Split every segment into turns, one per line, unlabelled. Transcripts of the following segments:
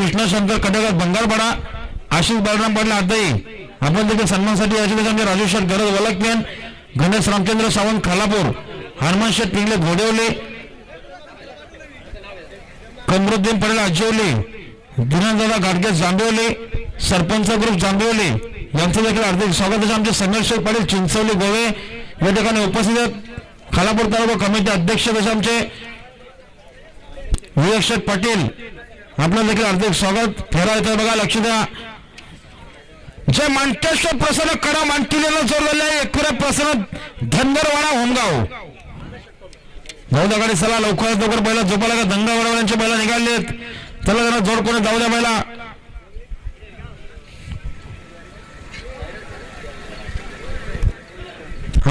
कृष्णशंकर कटकर बंगारपाडा आशिष बलराम पाटील आताही. आपण देखील सन्मानसाठी याच्या ठिकाणी आमचे गरज वलकमेन गणेश रामचंद्र सावंत खालापूर हनुमान शेठ पिंगले घोडेवले. कमरुद्दीन पटेल आजिवले. दिनांदादा गाडगे जांभवले. सरपंच ग्रुप जांभवले. यांचं देखील हार्दिक स्वागत आहे. आमचे संघर्ष पाटील चिंचवले गोवे. या ठिकाणी उपस्थित आहेत. खालापूर तालुका कमिटी अध्यक्ष तसे आमचे. विवेक शेठ पाटील आपलं देखील हार्दिक स्वागत. फेरा बघा लक्ष द्या. जे मांटेश्वर प्रसन्न करा मांटिलेला जोडलेलं आहे. एकुऱ्या प्रसन्न धनगरवाडा होमगाव. जाऊ द्या गाडी चला लवकरात लवकर पहिला झोपाला का दंगा वडवड्यांचे बैला निघालेत चला जरा जोड कोणी जाऊ द्या बैला.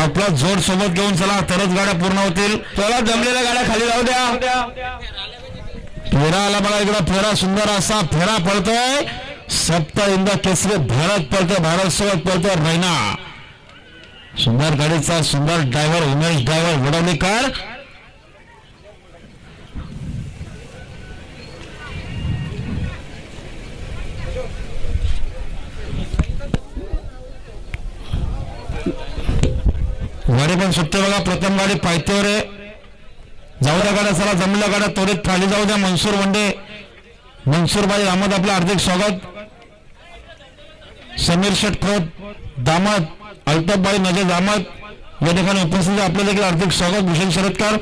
आपला जोड सोबत घेऊन चला तरच गाड्या पूर्ण होतील. चला जमलेल्या गाड्या खाली जाऊ द्या. फेरा आला बघा इकडं फेरा सुंदर असा फेरा पडतोय. सप्त इंदा केसरी भारत पडतोय भारत सोबत पडतोय रैना. सुंदर गाडीचा सुंदर ड्रायव्हर उमेश ड्रायव्हर वडवणीकर. गाडी पण सुटते बघा प्रथम गाडी पायतेवर आहे जाऊ द्या गाड्या चला जमल्या गाड्या त्वरित खाली जाऊ द्या. मनसूर वंडे मनसूरबाई अहमद आपलं हार्दिक स्वागत. समीर शेठ खोत दामद अल्ताफबाई नजर दामत या ठिकाणी उपस्थित आपलं देखील हार्दिक स्वागत. भूषण शरदकर